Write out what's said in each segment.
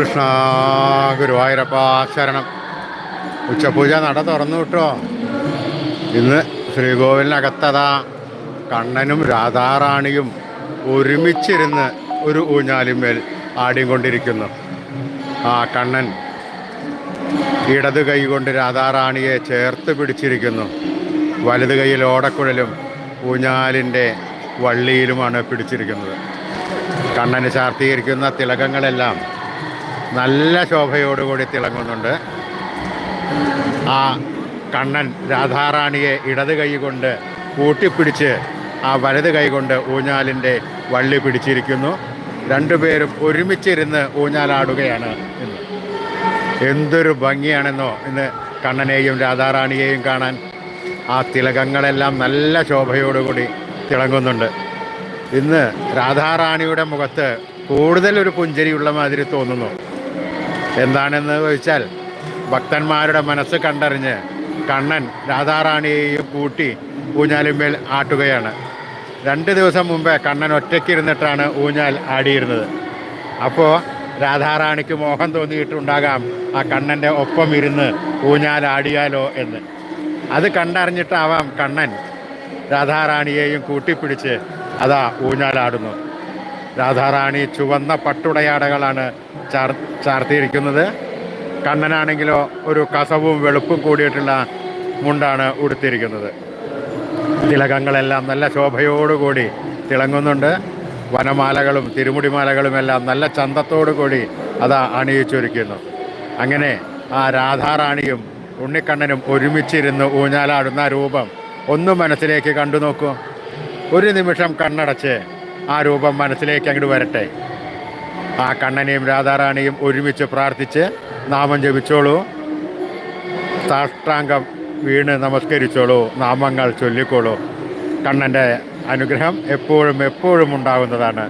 കൃഷ്ണ ഗുരുവായൂരപ്പ ശരണം. ഉച്ചപൂജ നട തുറന്നു വിട്ടോ ഇന്ന് ശ്രീകോവിലിനകത്തതാ കണ്ണനും രാധാറാണിയും ഒരുമിച്ചിരുന്ന് ഒരു ഊഞ്ഞാലിന്മേൽ ആടിക്കൊണ്ടിരിക്കുന്നു. ആ കണ്ണൻ ഇടത് കൈ കൊണ്ട് രാധാറാണിയെ ചേർത്ത് പിടിച്ചിരിക്കുന്നു. വലത് കൈയിൽ ഓടക്കുഴലും ഊഞ്ഞാലിന്റെ വള്ളിയിലുമാണ് പിടിച്ചിരിക്കുന്നത്. കണ്ണന് ചാർത്തീകരിക്കുന്ന തിലകങ്ങളെല്ലാം നല്ല ശോഭയോടുകൂടി തിളങ്ങുന്നുണ്ട്. ആ കണ്ണൻ രാധാറാണിയെ ഇടത് കൈ കൊണ്ട് കൂട്ടിപ്പിടിച്ച് ആ വലത് കൈ കൊണ്ട് ഊഞ്ഞാലിന്റെ വള്ളി പിടിച്ചിരിക്കുന്നു. രണ്ടുപേരും ഒരുമിച്ചിരുന്ന് ഊഞ്ഞാലാടുകയാണ് ഇന്ന്. എന്തൊരു ഭംഗിയാണെന്നോ ഇന്ന് കണ്ണനെയും രാധാറാണിയെയും കാണാൻ. ആ തിലകങ്ങളെല്ലാം നല്ല ശോഭയോടുകൂടി തിളങ്ങുന്നുണ്ട്. ഇന്ന് രാധാറാണിയുടെ മുഖത്ത് കൂടുതൽ ഒരു പുഞ്ചരിയുള്ള മാതിരി തോന്നുന്നു. എന്താണെന്ന് ചോദിച്ചാൽ ഭക്തന്മാരുടെ മനസ്സ് കണ്ടറിഞ്ഞ് കണ്ണൻ രാധാറാണിയെയും കൂട്ടി ഊഞ്ഞാലിന്മേൽ ആട്ടുകയാണ്. രണ്ട് ദിവസം മുമ്പേ കണ്ണൻ ഒറ്റയ്ക്കിരുന്നിട്ടാണ് ഊഞ്ഞാൽ ആടിയിരുന്നത്. അപ്പോൾ രാധാറാണിക്ക് മോഹം തോന്നിയിട്ടുണ്ടാകാം ആ കണ്ണന്റെ ഒപ്പം ഇരുന്ന് ഊഞ്ഞാൽ ആടിയാലോ എന്ന്. അത് കണ്ടറിഞ്ഞിട്ടാവാം കണ്ണൻ രാധാറാണിയെയും കൂട്ടിപ്പിടിച്ച് അതാ ഊഞ്ഞാലാടുന്നു രാധാറാണി ചുവന്ന പട്ടുടയാടകളാണ് ചാർ ചാർത്തിയിരിക്കുന്നത്. കണ്ണനാണെങ്കിലോ ഒരു കസവും വെളുപ്പും കൂടിയിട്ടുള്ള മുണ്ടാണ് ഉടുത്തിരിക്കുന്നത്. തിലകങ്ങളെല്ലാം നല്ല ശോഭയോടുകൂടി തിളങ്ങുന്നുണ്ട്. വനമാലകളും തിരുമുടിമാലകളും എല്ലാം നല്ല ചന്തത്തോടു കൂടി അത് അണിയിച്ചൊരുക്കുന്നു. അങ്ങനെ ആ രാധാറാണിയും ഉണ്ണിക്കണ്ണനും ഒരുമിച്ചിരുന്ന് ഊഞ്ഞാലാടുന്ന രൂപം ഒന്ന് മനസ്സിലേക്ക് കണ്ടു നോക്കൂ ഒരു നിമിഷം കണ്ണടച്ച് ആ രൂപം മനസ്സിലേക്ക് അങ്ങോട്ട് വരട്ടെ. ആ കണ്ണനെയും രാധാറാണിയും ഒരുമിച്ച് പ്രാർത്ഥിച്ച് നാമം ജപിച്ചോളൂ. സാഷ്ടാംഗം വീണ് നമസ്കരിച്ചോളൂ. നാമങ്ങൾ ചൊല്ലിക്കോളൂ കണ്ണന്റെ അനുഗ്രഹം എപ്പോഴും എപ്പോഴും ഉണ്ടാകുന്നതാണ്.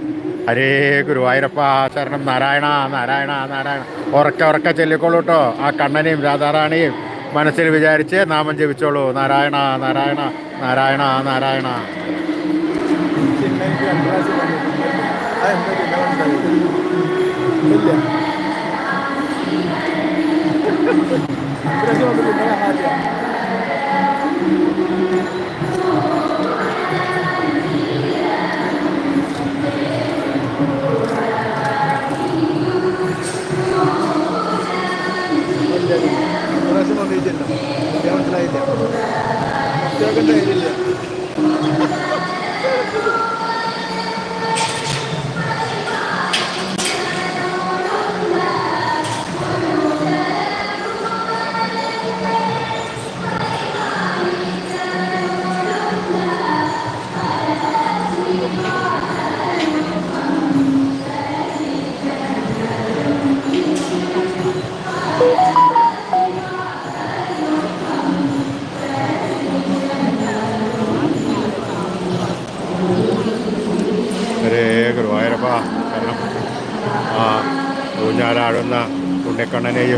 ഹരേ ഗുരുവായൂരപ്പ ശരണം. നാരായണ നാരായണ നാരായണ. ഉറക്ക ഉറക്ക ചൊല്ലിക്കോളൂ കേട്ടോ ആ കണ്ണനെയും രാധാറാണിയും മനസ്സിൽ വിചാരിച്ച് നാമം ജപിച്ചോളൂ. നാരായണ നാരായണ നാരായണ നാരായണ. Gracias.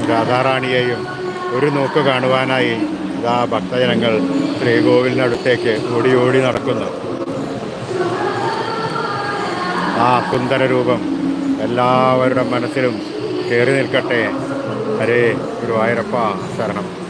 രാധാറാണിയെയും ഒരു നോക്ക് കാണുവാനായി ഇതാ ഭക്തജനങ്ങൾ ശ്രീകോവിലിനടുത്തേക്ക് ഓടി ഓടി നടക്കുന്നു. ആ സുന്ദര രൂപം എല്ലാവരുടെ മനസ്സിലും കയറി നിൽക്കട്ടെ. ഹരേ ഗുരുവായൂരപ്പ ശരണം.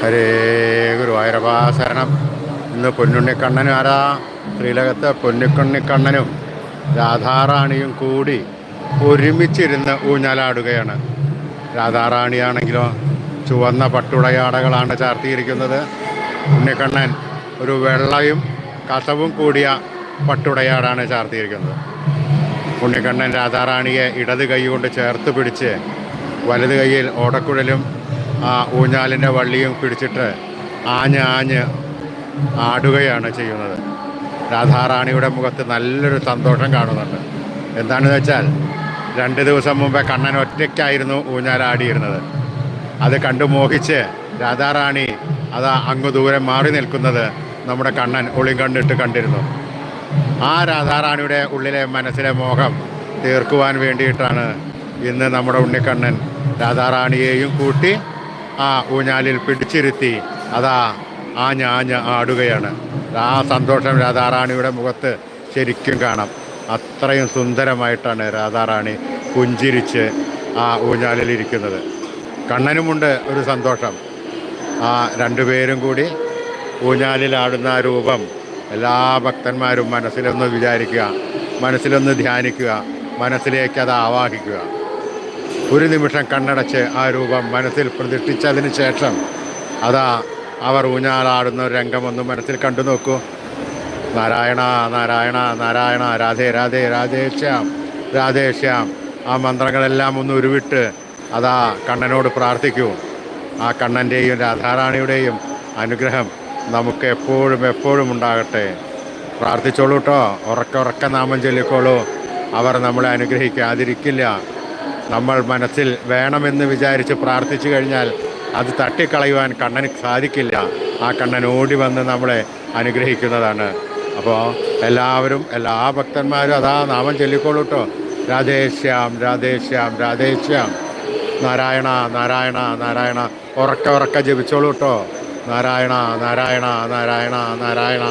ഹരേ ഗുരുവായൂരപ്പാ ശരണം ഇന്ന് പൊന്നുണ്ണിക്കണ്ണനും ആരാ? ശ്രീലകത്ത് പൊന്നിക്കണ്ണിക്കണ്ണനും രാധാറാണിയും കൂടി ഒരുമിച്ചിരുന്ന് ഊഞ്ഞാലാടുകയാണ്. രാധാറാണിയാണെങ്കിലോ ചുവന്ന പട്ടുടയാടകളാണ് ചാർത്തിയിരിക്കുന്നത്. ഉണ്ണിക്കണ്ണൻ ഒരു വെള്ളയും കസവും കൂടിയ പട്ടുടയാടാണ് ചാർത്തിയിരിക്കുന്നത്. ഉണ്ണിക്കണ്ണൻ രാധാറാണിയെ ഇടത് കൈ കൊണ്ട് ചേർത്ത് പിടിച്ച് വലത് കൈയിൽ ഓടക്കുഴലും ആ ഊഞ്ഞാലിന്റെ വള്ളിയും പിടിച്ചിട്ട് ആഞ്ഞ് ആഞ്ഞ് ആടുകയാണ് ചെയ്യുന്നത്. രാധാറാണിയുടെ മുഖത്ത് നല്ലൊരു സന്തോഷം കാണുന്നുണ്ട്. എന്താണെന്ന് വെച്ചാൽ രണ്ട് ദിവസം മുമ്പേ കണ്ണൻ ഒറ്റയ്ക്കായിരുന്നു ഊഞ്ഞാലാടിയിരുന്നത്. അത് കണ്ടു മോഹിച്ച് രാധാറാണി അതാ അങ്ങ് ദൂരെ മാറി നിൽക്കുന്നത് നമ്മുടെ കണ്ണൻ ഒളിയും കണ്ടിട്ട് കണ്ടിരുന്നു. ആ രാധാറാണിയുടെ ഉള്ളിലെ മനസ്സിലെ മോഹം തീർക്കുവാൻ വേണ്ടിയിട്ടാണ് ഇന്ന് നമ്മുടെ ഉണ്ണിക്കണ്ണൻ രാധാറാണിയെയും കൂട്ടി ആ ഊഞ്ഞാലിൽ പിടിച്ചിരുത്തി അതാ ആഞ്ഞ ആഞ്ഞ ആടുകയാണ്. ആ സന്തോഷം രാധാറാണിയുടെ മുഖത്ത് ശരിക്കും കാണാം. അത്രയും സുന്ദരമായിട്ടാണ് രാധാറാണി പുഞ്ചിരിച്ച് ആ ഊഞ്ഞാലിലിരിക്കുന്നത് കണ്ണനുമുണ്ട് ഒരു സന്തോഷം. ആ രണ്ടുപേരും കൂടി ഊഞ്ഞാലിലാടുന്ന രൂപം എല്ലാ ഭക്തന്മാരും മനസ്സിലൊന്ന് വിചാരിക്കുക മനസ്സിലൊന്ന് ധ്യാനിക്കുക മനസ്സിലേക്ക് അത് ആവാഹിക്കുക. ഒരു നിമിഷം കണ്ണടച്ച് ആ രൂപം മനസ്സിൽ പ്രതിഷ്ഠിച്ചതിന് ശേഷം അതാ അവർ ഊഞ്ഞാലാടുന്ന രംഗമൊന്നും മനസ്സിൽ കണ്ടു നോക്കൂ. നാരായണ നാരായണ നാരായണ രാധേ രാധേ രാധേശ്യാം രാധേശ്യാം ആ മന്ത്രങ്ങളെല്ലാം ഒന്ന് ഉരുവിട്ട് അതാ കണ്ണനോട് പ്രാർത്ഥിക്കൂ. ആ കണ്ണന്റെയും രാധാറാണിയുടെയും അനുഗ്രഹം നമുക്ക് എപ്പോഴും എപ്പോഴും ഉണ്ടാകട്ടെ. പ്രാർത്ഥിച്ചോളൂ കേട്ടോ ഉറക്ക ഉറക്ക നാമം ചൊല്ലിക്കോളൂ. അവർ നമ്മളെ അനുഗ്രഹിക്കാതിരിക്കില്ല. നമ്മൾ മനസ്സിൽ വേണമെന്ന് വിചാരിച്ച് പ്രാർത്ഥിച്ചു കഴിഞ്ഞാൽ അത് തട്ടിക്കളയുവാൻ കണ്ണന് സാധിക്കില്ല. ആ കണ്ണൻ ഓടി വന്ന് നമ്മളെ അനുഗ്രഹിക്കുന്നതാണ്. അപ്പോൾ എല്ലാവരും എല്ലാ ഭക്തന്മാരും അതാ നാമം ചൊല്ലിക്കോളൂ കേട്ടോ രാധേശ്യാം രാധേശ്യാം രാധേശ്യാം നാരായണ നാരായണ നാരായണ. ഉറക്ക ഉറക്ക ജപിച്ചോളൂ കേട്ടോ നാരായണ നാരായണ നാരായണ നാരായണ